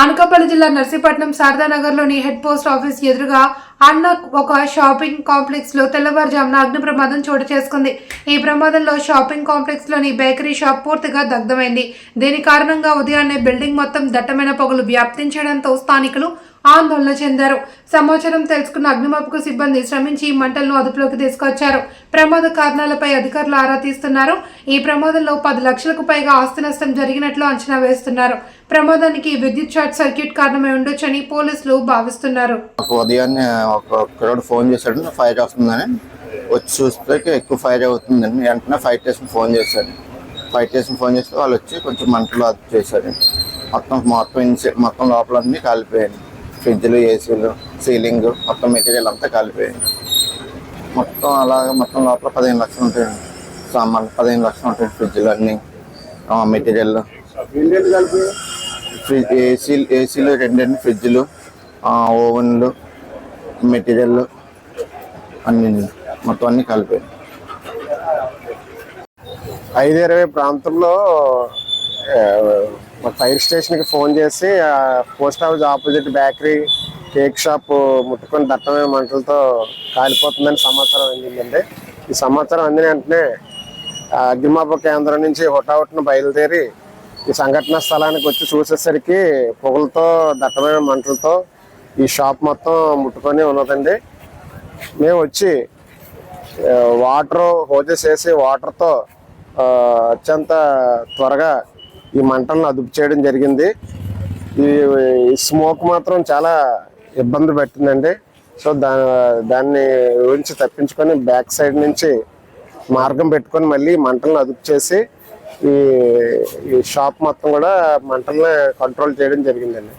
అనకాపల్లి జిల్లా నర్సీపట్నం శారదానగర్లోని head post office ఎదురుగా అన్న ఒక షాపింగ్ కాంప్లెక్స్లో తెల్లవారుజామున అగ్ని ప్రమాదం చోటు చేసుకుంది. ఈ ప్రమాదంలో షాపింగ్ కాంప్లెక్స్లోని బేకరీ షాప్ పూర్తిగా దగ్ధమైంది. దీని కారణంగా ఉదయాన్నే బిల్డింగ్ మొత్తం దట్టమైన పొగలు వ్యాప్తించడంతో స్థానికులు ఆందోళన చెందారు. సమాచారం తెలుసుకున్న అగ్నిమాపక సిబ్బంది శ్రమించి ఈ మంటలను అదుపులోకి తీసుకొచ్చారు. ప్రమాద కారణాలపై అధికారులు ఆరా తీస్తున్నారు. ఈ ప్రమాదంలో పది లక్షలకు పైగా ఆస్తి నష్టం జరిగినట్లు అంచనా వేస్తున్నారు. ప్రమాదానికి విద్యుత్ షార్ట్ సర్క్యూట్ కారణమై ఉండొచ్చని పోలీసులు భావిస్తున్నారు. ఉదయాన్నే ఒక కుర్రాడు ఫోన్ చేశాడు ఫైర్ వస్తుందని వచ్చి చూస్తే ఎక్కువ ఫైర్ అవుతుందని. వెంటనే ఫైర్ స్టేషన్ ఫోన్ చేశాడు. ఫైర్ స్టేషన్ ఫోన్ చేస్తే వాళ్ళు వచ్చి కొంచెం మంటలు అది చేశారు. మొత్తం మొత్తం ఇన్సి- మొత్తం లోపలన్నీ కాలిపోయాయి. ఫ్రిడ్జ్లు ఏసీలు సీలింగ్ మొత్తం మెటీరియల్ అంతా కాలిపోయింది. మొత్తం అలాగే మొత్తం లోపల పదిహేను లక్షలు ఉంటాయండి. సామాన్ పదిహేను లక్షలు ఉంటాయి ఫ్రిడ్జ్లు అన్నీ. మెటీరియల్. ఫ్రిడ్జ్ ఏసీలు ఏసీలు రెండండి ఫ్రిడ్జ్లు ఓవెన్లు మెటీరియల్ అన్ని మొత్తం అన్ని కలిపాయి. ఐదు ఇరవై ప్రాంతంలో మా ఫైర్ స్టేషన్కి ఫోన్ చేసి post office opposite bakery cake shop ముట్టుకొని దట్టమైన మంటలతో కాలిపోతుందని సమాచారం అందిందండి. ఈ సమాచారం అందిన వెంటనే అగ్నిమాప కేంద్రం నుంచి హుటాహుట్ను బయలుదేరి ఈ సంఘటన స్థలానికి వచ్చి చూసేసరికి పొగలతో దట్టమైన మంటలతో ఈ షాప్ మొత్తం ముట్టుకొని ఉన్నదండి. మేము వచ్చి వాటర్ హోజెస్ వేసి వాటర్తో అత్యంత త్వరగా ఈ మంటలను అదుపు చేయడం జరిగింది. ఈ ఈ స్మోక్ మాత్రం చాలా ఇబ్బంది పెట్టిందండి. సో దా దాన్ని గురించి తప్పించుకొని బ్యాక్ సైడ్ నుంచి మార్గం పెట్టుకొని మళ్ళీ మంటలను అదుపు చేసి ఈ ఈ షాప్ మొత్తం కూడా మంటల్ని కంట్రోల్ చేయడం జరిగిందండి.